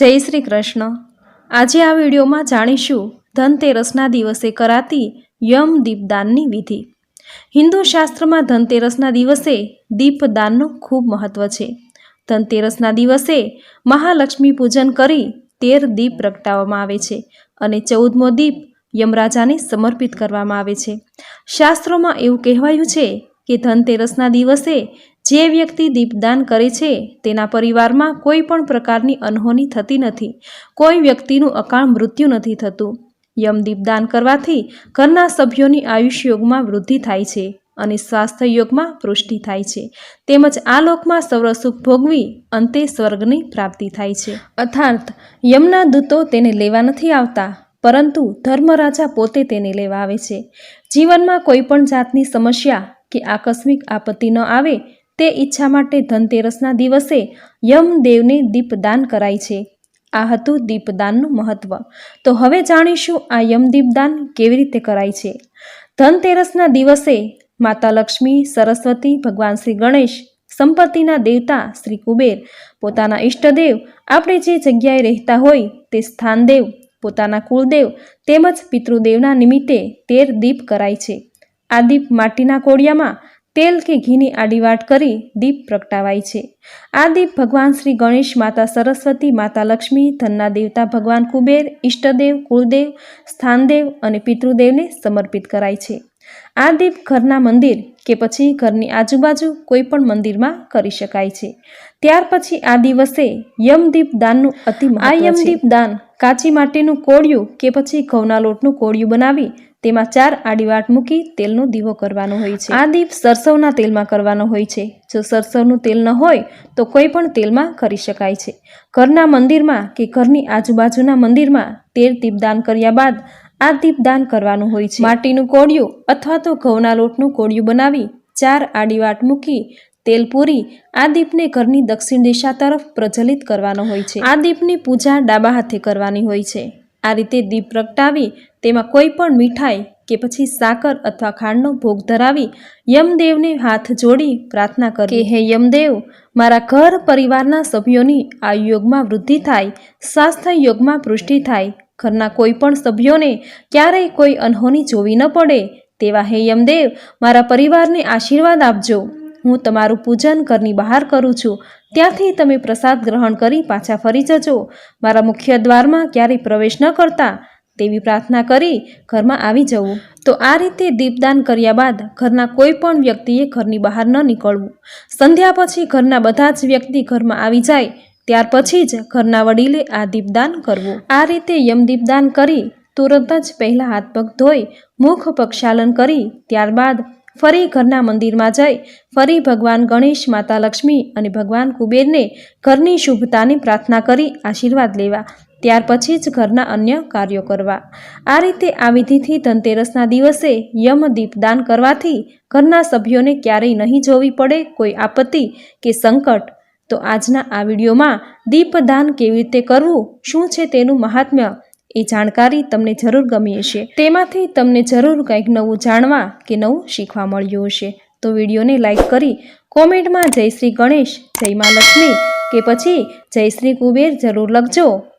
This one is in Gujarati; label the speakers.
Speaker 1: જય શ્રી કૃષ્ણ. આજે આ વિડીયોમાં જાણીશું ધનતેરસના દિવસે કરાતી યમ દીપદાનની વિધિ. હિન્દુ શાસ્ત્રમાં ધનતેરસના દિવસે દીપદાનનું ખૂબ મહત્વ છે. ધનતેરસના દિવસે મહાલક્ષ્મી પૂજન કરી તેર દીપ પ્રગટાવવામાં આવે છે અને ચૌદમો દીપ યમરાજાને સમર્પિત કરવામાં આવે છે. શાસ્ત્રોમાં એવું કહેવાયું છે કે ધનતેરસના દિવસે જે વ્યક્તિ દીપદાન કરે છે, તેના પરિવારમાં કોઈ પણ પ્રકારની અનહોની થતી નથી. કોઈ વ્યક્તિનું અકાળ મૃત્યુ નથી થતું. યમ દીપદાન કરવાથી ઘરના સભ્યોની આયુષ્ય યોગમાં વૃદ્ધિ થાય છે અને સ્વાસ્થ્ય યોગમાં પુષ્ટિ થાય છે. તેમજ આ લોકમાં સર્વસુખ ભોગવી અંતે સ્વર્ગની પ્રાપ્તિ થાય છે. અર્થાત, યમના દૂતો તેને લેવા નથી આવતા, પરંતુ ધર્મરાજા પોતે તેને લેવા આવે છે. જીવનમાં કોઈ પણ જાતની સમસ્યા કે આકસ્મિક આપત્તિ ન આવે તે ઈચ્છા માટે ધનતેરસના દિવસે યમદેવને દીપદાન કરાય છે. આ હતું દીપદાનનું મહત્વ. તો હવે જાણીશું આ યમ દીપદાન કેવી રીતે કરાય છે. ધનતેરસના દિવસે માતા લક્ષ્મી, સરસ્વતી, ભગવાન શ્રી ગણેશ, સંપત્તિના દેવતા શ્રી કુબેર, પોતાના ઈષ્ટદેવ, આપણે જે જગ્યાએ રહેતા હોય તે સ્થાનદેવ, પોતાના કુળદેવ તેમજ પિતૃદેવના નિમિત્તે તેર દીપ કરાય છે. આ દીપ માટીના કોડિયામાં તેલ કે ઘીની આડીવાટ કરી દીપ પ્રગટાવાય છે. આ દીપ ભગવાન શ્રી ગણેશ માતા સરસ્વતી માતા લક્ષ્મી ધનના દેવતા ભગવાન કુબેર ઈષ્ટદેવ કુળદેવ સ્થાનદેવ અને પિતૃદેવને સમર્પિત કરાય છે. આ દીપ ઘરના મંદિર કે પછી ઘરની આજુબાજુ કોઈ પણ મંદિરમાં કરી શકાય છે. ત્યાર પછી આ દિવસે યમદીપ દાનનું અતિ આ યમદીપ દાન કાચી માટીનું કોળિયું કે પછી ઘઉંના લોટનું કોળિયું બનાવી તેમાં ચાર આડીવાટ મૂકી તેલનો દીવો કરવાનો હોય છે. આ દીપ સરસવના તેલમાં કરવાનો હોય છે. જો સરસવનું તેલ ન હોય, તો કોઈ પણ તેલમાં કરી શકાય છે. ઘરના મંદિરમાં કે ઘરની આજુબાજુના મંદિરમાં તેલ દીપદાન કર્યા બાદ આ દીપદાન કરવાનું હોય છે. માટીનું કોળિયું અથવા તો ઘઉંના લોટનું કોળિયું બનાવી ચાર આડીવાટ મૂકી તેલ પૂરી આ દીપને ઘરની દક્ષિણ દિશા તરફ પ્રજ્વલિત કરવાનો હોય છે. આ દીપની પૂજા ડાબા હાથે કરવાની હોય છે. આ રીતે દીપ પ્રગટાવી તેમાં કોઈ પણ મીઠાઈ કે પછી સાકર અથવા ખાંડનો ભોગ ધરાવી યમદેવને હાથ જોડી પ્રાર્થના કરી કે હે યમદેવ, મારા ઘર પરિવારના સભ્યોની આ યોગમાં વૃદ્ધિ થાય, સ્વાસ્થ્ય યોગમાં પુષ્ટિ થાય. ઘરના કોઈ પણ સભ્યોને ક્યારેય કોઈ અનહોની જોવી ન પડે. તેવા હે યમદેવ, મારા પરિવારને આશીર્વાદ આપજો. હું તમારું પૂજન ઘરની બહાર કરું છું. ત્યાંથી તમે પ્રસાદ ગ્રહણ કરી પાછા ફરી જજો. મારા મુખ્ય દ્વારમાં ક્યારેય પ્રવેશ ન કરતા. તેવી પ્રાર્થના કરી ઘરમાં આવી જવું. તો આ રીતે દીપદાન કર્યા બાદ ઘરના કોઈ પણ વ્યક્તિએ ઘરની બહાર ન નીકળવું. સંધ્યા પછી ઘરના બધા જ વ્યક્તિ ઘરમાં આવી જાય, ત્યાર પછી જ ઘરના વડીલે આ દીપદાન કરવું. આ રીતે યમદીપદાન કરી તુરંત જ પહેલાં હાથ પગ ધોઈ મુખ પ્રક્ષાલન કરી, ત્યારબાદ ફરી ઘરના મંદિરમાં જઈ, ફરી ભગવાન ગણેશ, માતા લક્ષ્મી અને ભગવાન કુબેરને ઘરની શુભતાની પ્રાર્થના કરી આશીર્વાદ લેવા. ત્યાર પછી જ ઘરના અન્ય કાર્યો કરવા. આ રીતે આ વિધિથી ધનતેરસના દિવસે યમ દીપદાન કરવાથી ઘરના સભ્યોને ક્યારેય નહીં જોવી પડે કોઈ આપત્તિ કે સંકટ. તો આજના આ વિડીયોમાં દીપદાન કેવી રીતે કરવું, શું છે તેનું મહાત્મ્ય, એ જાણકારી તમને જરૂર ગમી હશે. તેમાંથી તમને જરૂર કંઈક નવું જાણવા કે નવું શીખવા મળ્યું હશે. તો વિડીયોને લાઈક કરી કોમેન્ટમાં જય શ્રી ગણેશ, જય મા લક્ષ્મી કે પછી જય શ્રી કુબેર જરૂર લખજો.